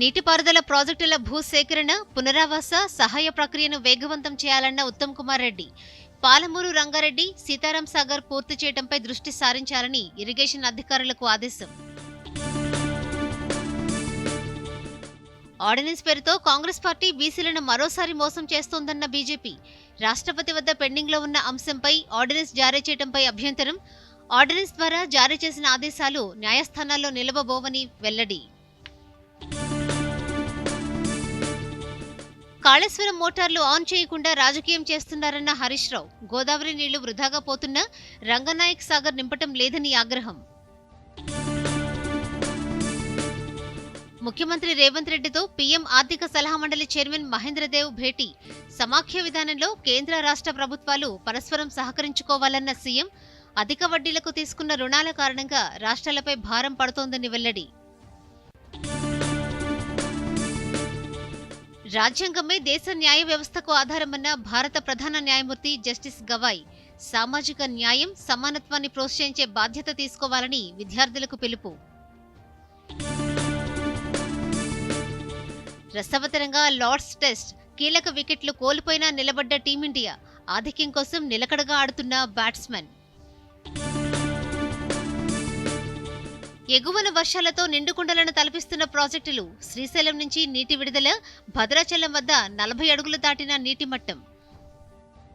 నీటిపారుదల ప్రాజెక్టుల భూసేకరణ పునరావాస సహాయ ప్రక్రియను వేగవంతం చేయాలన్న ఉత్తమ్ కుమార్ రెడ్డి. పాలమూరు రంగారెడ్డి సీతారాం సాగర్ పూర్తి చేయడంపై దృష్టి సారించాలని ఇరిగేషన్ అధికారులకు ఆదేశం. ఆర్డినెన్స్ పేరుతో కాంగ్రెస్ పార్టీ బీసీలను మరోసారి మోసం చేస్తోందన్న బీజేపీ. రాష్ట్రపతి వద్ద పెండింగ్లో ఉన్న అంశంపై ఆర్డినెన్స్ జారీ చేయడంపై అభ్యంతరం. ఆర్డినెన్స్ ద్వారా జారీ చేసిన ఆదేశాలు న్యాయస్థానాల్లో నిలవబోవని వెల్లడి. కాళేశ్వరం మోటార్లు ఆన్ చేయకుండా రాజకీయం చేస్తున్నారన్న హరీష్ రావు. గోదావరి నీళ్ళు వృధాగా పోతున్నా రంగనాయక్ సాగర్ నింపటం లేదని ఆగ్రహం. ముఖ్యమంత్రి రేవంత్ రెడ్డితో పీఎం ఆర్థిక సలహా మండలి చైర్మన్ మహేంద్రదేవ్ భేటీ. సమాఖ్య విధానంలో కేంద్ర రాష్ట్ర ప్రభుత్వాలు పరస్పరం సహకరించుకోవాలన్న సీఎం అధిక వడ్డీలకు తీసుకున్న రుణాల కారణంగా రాష్ట్రాలపై భారం పడుతోందని వెల్లడి. రాజ్యాంగమే దేశ న్యాయ వ్యవస్థకు ఆధారమన్న భారత ప్రధాన న్యాయమూర్తి జస్టిస్ గవాయ్ సామాజిక న్యాయం సమానత్వాన్ని ప్రోత్సహించే బాధ్యత తీసుకోవాలని విద్యార్థులకు పిలుపు. రసవతరంగా లార్డ్స్ టెస్ట్ కీలక వికెట్లు కోల్పోయినా నిలబడ్డ టీమిండియా ఆధిక్యం కోసం నిలకడగా ఆడుతున్న బ్యాట్స్మెన్. ఎగువన వర్షాలతో నిండుకుండలను తలపిస్తున్న ప్రాజెక్టులు శ్రీశైలం నుంచి నీటి విడుదల భద్రాచలం వద్ద నలభై అడుగులు దాటిన నీటి మట్టం.